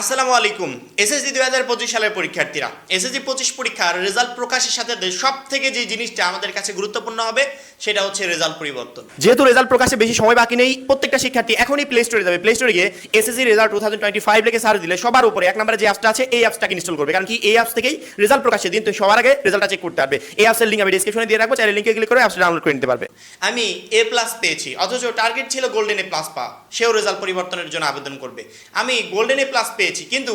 আসসালামু আলাইকুম। এসএসসি দুই হাজার পঁচিশ সালের পরীক্ষার্থীরা। এসএসসি পঁচিশ পরীক্ষার রেজাল্ট প্রকাশের সাথে সব থেকে যে জিনিসটা আমাদের কাছে গুরুত্বপূর্ণ হবে সেটা হচ্ছে রেজাল্ট পরিবর্তন। যেহেতু রেজাল্ট প্রকাশে বেশি সময় বাকি নেই প্রত্যেকটা শিক্ষার্থী এখনই প্লে স্টোরে যাবে। প্লে স্টোরে গিয়ে SSC result two thousand twenty five লিখে সার্চ দিলে সবার উপরে এক নম্বরে যে অ্যাপসটা আছে এই অ্যাপসটাকে ইনস্টল করবে। কারণ কি এই অ্যাপস থেকেই রেজাল্ট প্রকাশের দিন তো সবার আগে রেজাল্টটা চেক করতে পারবে। এই অ্যাপসের লিঙ্ক আমি ডিসক্রিপশনে দিয়ে রাখব চাইলে লিঙ্কে ক্লিক করে অ্যাপসটা ডাউনলোড করে নিতে পারবে। আমি এ প্লাস পেয়েছি অথচ টার্গেট ছিল গোল্ডেন এ প্লাস পাওয়া। সেও রেজাল্ট পরিবর্তনের জন্য আবেদন করবে। আমি গোল্ডেন এ প্লাস পেয়েছি। কিন্তু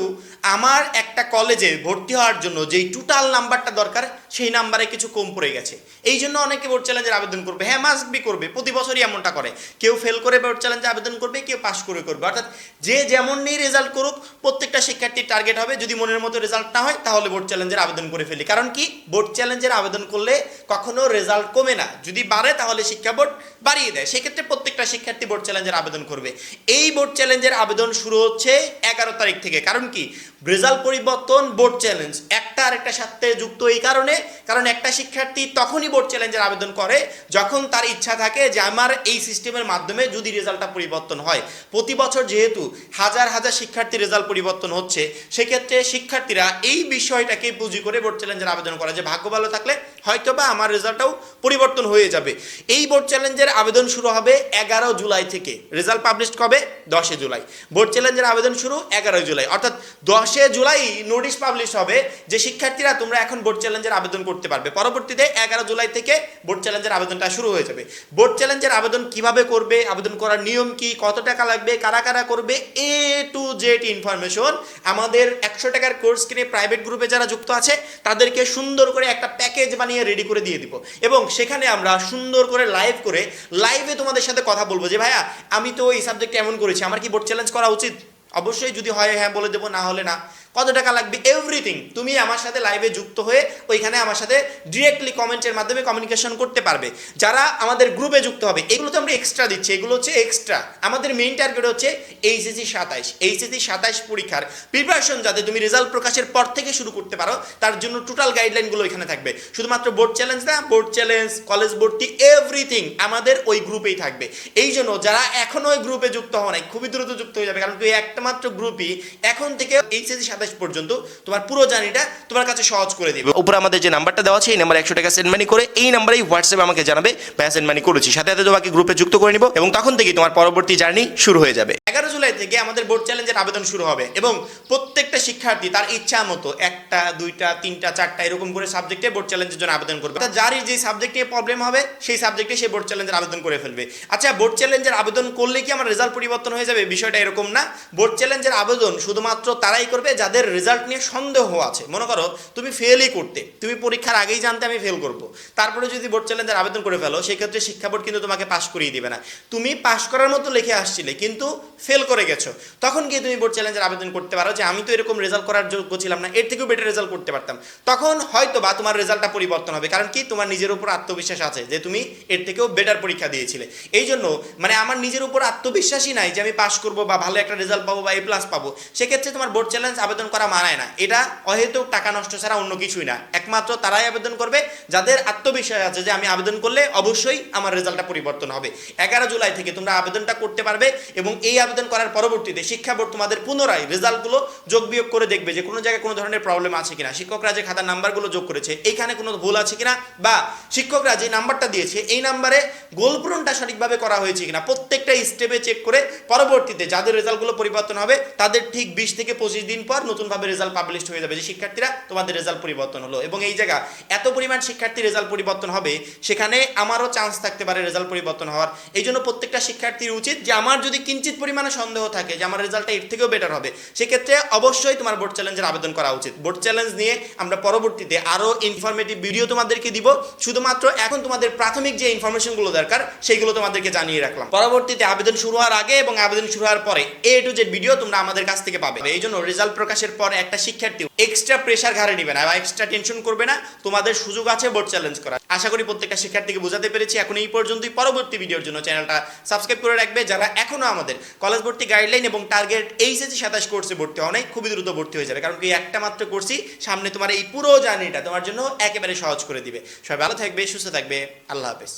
আমার একটা কলেজে ভর্তি হওয়ার জন্য যেই টোটাল নাম্বারটা দরকার সেই নাম্বারে কিছু কম পড়ে গেছে। এই জন্য অনেকে বোর্ড চ্যালেঞ্জের আবেদন করবে। হ্যাঁ মাস্ট বি করবে। প্রতি বছরই এমনটা করে। কেউ ফেল করে বোর্ড চ্যালেঞ্জে আবেদন করবে, কেউ পাস করে করবে। অর্থাৎ যে যেমন নিয়ে রেজাল্ট করুক, প্রত্যেকটা শিক্ষার্থীর টার্গেট হবে। যদি মনের মতো রেজাল্ট না হয়, তাহলে বোর্ড চ্যালেঞ্জের আবেদন করে ফেলি। কারণ কি? বোর্ড চ্যালেঞ্জের আবেদন করলে কখনো রেজাল্ট কমে না। যদি বাড়ে, তাহলে শিক্ষা বোর্ড বাড়িয়ে দেয়। সেক্ষেত্রে প্রত্যেকটা শিক্ষার্থী বোর্ড চ্যালেঞ্জের আবেদন করবে। এই বোর্ড চ্যালেঞ্জের আবেদন শুরু হচ্ছে এগারো তারিখ থেকে। কারণ কি? রেজাল্ট পরিবর্তন বোর্ড চ্যালেঞ্জ একটা আরেকটার সাথে যুক্ত এই কারণে কারণ একটা শিক্ষার্থী তখনই বোর্ড চ্যালেঞ্জের আবেদন করে যখন তার ইচ্ছা থাকে যে আমার এই সিস্টেমের মাধ্যমে যদি রেজাল্টটা পরিবর্তন হয়। প্রতি বছর যেহেতু হাজার হাজার শিক্ষার্থী রেজাল্ট পরিবর্তন হচ্ছে, সেক্ষেত্রে শিক্ষার্থীরা এই বিষয়টাকে পুঁজি করে বোর্ড চ্যালেঞ্জের আবেদন করে যে ভাগ্য ভালো থাকলে হয়তো বা আমার রেজাল্টটাও পরিবর্তন হয়ে যাবে। এই বোর্ড চ্যালেঞ্জের আবেদন শুরু হবে এগারো জুলাই থেকে। রেজাল্ট পাবলিশ কবে? দশে জুলাই। বোর্ড চ্যালেঞ্জের আবেদন শুরু এগারো জুলাই। অর্থাৎ দশে জুলাই নোটিশ পাবলিশ হবে যে শিক্ষার্থীরা তোমরা এখন বোর্ড চ্যালেঞ্জের আবেদন করতে পারবে। পরবর্তীতে এগারো জুলাই থেকে বোর্ড চ্যালেঞ্জের আবেদনটা শুরু হয়ে যাবে। বোর্ড চ্যালেঞ্জের আবেদন কীভাবে করবে, আবেদন করার নিয়ম কি, কত টাকা লাগবে, কারা কারা করবে এ টু জেড ইনফরমেশন আমাদের একশো টাকার কোর্স কিনে প্রাইভেট গ্রুপে যারা যুক্ত আছে, তাদেরকে সুন্দর করে একটা প্যাকেজ বানিয়ে রেডি করে দিয়ে দিব। এবং সেখানে আমরা সুন্দর করে লাইভ করে লাইভে তোমাদের সাথে কথা বলব যে, ভাইয়া, আমি তো এই সাবজেক্টে এমন করেছি, আমার কি বোর্ড চ্যালেঞ্জ করা উচিত? অবশ্যই যদি হয় হ্যাঁ বলে দেবো, না হলে না। কত টাকা লাগবে? এভরিথিং তুমি আমার সাথে লাইভে যুক্ত হয়ে ওইখানে আমার সাথে ডিরেক্টলি কমেন্টের মাধ্যমে কমিউনিকেশন করতে পারবে। যারা আমাদের গ্রুপে যুক্ত হবে, এগুলো তো আমরা এক্সট্রা দিচ্ছি, এগুলো হচ্ছে এক্সট্রা আমাদের মেইন টার্গেট হচ্ছে এইচএসি সাতাইশ। এইচএসি সাতাইশ পরীক্ষার প্রিপারেশন যাতে তুমি রেজাল্ট প্রকাশের পর থেকে শুরু করতে পারো, তার জন্য টোটাল গাইডলাইনগুলো এখানে থাকবে। শুধুমাত্র বোর্ড চ্যালেঞ্জ না বোর্ড চ্যালেঞ্জ কলেজ ভর্তি এভরিথিং আমাদের ওই গ্রুপেই থাকবে। এই জন্য যারা এখনও ওই গ্রুপে যুক্ত হওয়া নাই, খুবই দ্রুত যুক্ত হয়ে যাবে, কারণ তুই একটা মাত্র গ্রুপই এখন থেকে এইচএসি সাতাইশ পর্যন্ত তোমার পুরো জার্নিটা তোমার কাছে সহজ করে দিবে। উপরে আমাদের যে নাম্বারটা দেওয়া আছে, এই নাম্বার একশো টাকা সেন্ড মানি করে এই নাম্বারেই হোয়াটসঅ্যাপে আমাকে জানাবে ভাইয়া সেন্ড মানি করেছি। সাথে সাথে তোমাকে গ্রুপে যুক্ত করে নিব এবং তখন থেকেই তোমার পরবর্তী জার্নি শুরু হয়ে যাবে। এগারো জুলাই থেকে আমাদের বোর্ড চ্যালেঞ্জের আবেদন শুরু হবে এবং প্রত্যেকটা শিক্ষার্থী তার ইচ্ছা মতো একটা, দুইটা, তিনটা, চারটা এরকম করে সাবজেক্টে বোর্ড চ্যালেঞ্জের জন্য আবেদন করবে। অর্থাৎ যারই যে সাবজেক্টে প্রবলেম হবে, সেই সাবজেক্টে সে বোর্ড চ্যালেঞ্জের আবেদন করে ফেলবে। আচ্ছা বোর্ড চ্যালেঞ্জের আবেদন করলে কি আমার রেজাল্ট পরিবর্তন হয়ে যাবে? বিষয়টা এরকম না। বোর্ড চ্যালেঞ্জের আবেদন শুধুমাত্র তারাই করবে যাদের রেজাল্ট নিয়ে সন্দেহ আছে। মনে করো, তুমি ফেলই করতে, তুমি পরীক্ষার আগেই জানতে আমি ফেল করব। তারপরে যদি বোর্ড চ্যালেঞ্জের আবেদন করে ফেলো, সেক্ষেত্রে শিক্ষা বোর্ড কিন্তু তোমাকে পাশ করিয়ে দিবে না। তুমি পাশ করার মতো লিখে আসছিলে, কিন্তু ফেল করে গেছো। তখন গিয়ে তুমি বোর্ড চ্যালেঞ্জের আবেদন করতে পারো যে আমি তো এরকম রেজাল্ট করার যোগ্য ছিলাম না, এর থেকেও বেটার রেজাল্ট করতে পারতাম। তখন হয়তো বা তোমার রেজাল্টটা পরিবর্তন হবে, কারণ কি তোমার নিজের উপর আত্মবিশ্বাস আছে যে তুমি এর থেকেও বেটার পরীক্ষা দিয়েছিলে। এই জন্য মানে আমার নিজের উপর আত্মবিশ্বাসই নাই যে আমি পাশ করব বা ভালো একটা রেজাল্ট পাবো বা এ প্লাস পাবো। সেক্ষেত্রে তোমার বোর্ড চ্যালেঞ্জ আবেদন করা মানায় না। এটা অহেতুক টাকা নষ্ট ছাড়া অন্য কিছুই না। একমাত্র তারাই আবেদন করবে যাদের আত্মবিশ্বাস আছে যে আমি আবেদন করলে অবশ্যই আমার রেজাল্টটা পরিবর্তন হবে। এগারো জুলাই থেকে তোমরা আবেদনটা করতে পারবে এবং এই আবেদন করার পরবর্তীতে শিক্ষা বোর্ড তোমাদের পুনরায় রেজাল্টগুলো যোগ বিয়োগ করে দেখবে যে কোনো জায়গায় কোনো ধরনের প্রবলেম আছে কিনা। শিক্ষকরা যে খাতার নাম্বারগুলো যোগ করেছে, এইখানে কোনো ভুল আছে কিনা বা শিক্ষকরা যে নাম্বারটা দিয়েছে, এই নাম্বারে গোল পূরণটা সঠিকভাবে করা হয়েছে কিনা, প্রত্যেকটা স্টেপে চেক করে পরবর্তীতে যাদের রেজাল্টগুলো পরিবর্তন হবে, তাদের ঠিক বিশ থেকে পঁচিশ দিন পর নতুনভাবে রেজাল্ট পাবলিশ হয়ে যাবে যে শিক্ষার্থীরা তোমাদের রেজাল্ট পরিবর্তন হলো। এবং এই জায়গা এত পরিমাণ শিক্ষার্থী রেজাল্ট পরিবর্তন হবে, সেখানে আমারও চান্স থাকতে পারে রেজাল্ট পরিবর্তন হওয়ার। এই জন্য প্রত্যেকটা শিক্ষার্থীর উচিত যে আমার যদি কিঞ্চিত পরিমাণে সন্দেহ থাকে যে আমার রেজাল্টটা এর থেকেও বেটার হবে। সেক্ষেত্রে অবশ্যই তোমার বোর্ড চ্যালেঞ্জের আবেদন করা উচিত। বোর্ড চ্যালেঞ্জ নিয়ে আমরা পরবর্তীতে আরও ইনফরমেটিভ ভিডিও তোমাদেরকে দিব। শুধুমাত্র এখন তোমাদের প্রাথমিক যে ইনফরমেশনগুলো দরকার, সেইগুলো তোমাদেরকে জানিয়ে রাখলাম। পরবর্তীতে আবেদন শুরু হওয়ার আগে এবং আবেদন শুরু হওয়ার পরে এ টু জেড ভিডিও তোমরা আমাদের কাছ থেকে পাবে। এই জন্য রেজাল্ট প্রকাশের পরে একটা শিক্ষার্থী এক্সট্রা প্রেশার ঘাড়ে নিবে না বা এক্সট্রা টেনশন করবে না। তোমাদের সুযোগ আছে বোর্ড চ্যালেঞ্জ করার। আশা করি প্রত্যেকটা শিক্ষার্থীকে বোঝাতে পেরেছি। এখন এই পর্যন্তই। পরবর্তী ভিডিওর জন্য চ্যানেলটা সাবস্ক্রাইব করে রাখবে। যারা এখনও আমাদের কলেজ ভর্তি গাইডলাইন এবং টার্গেট এইচএসি সাতাশ কোর্সে ভর্তি হওয়া নাই খুবই দ্রুত ভর্তি হয়ে যাবে। কারণ কি একটা মাত্র কোর্সই সামনে তোমার এই পুরো জার্নিটা তোমার জন্য একেবারে সহজ করে দিবে। সবাই ভালো থাকবে, সুস্থ থাকবে। আল্লাহ হাফেজ।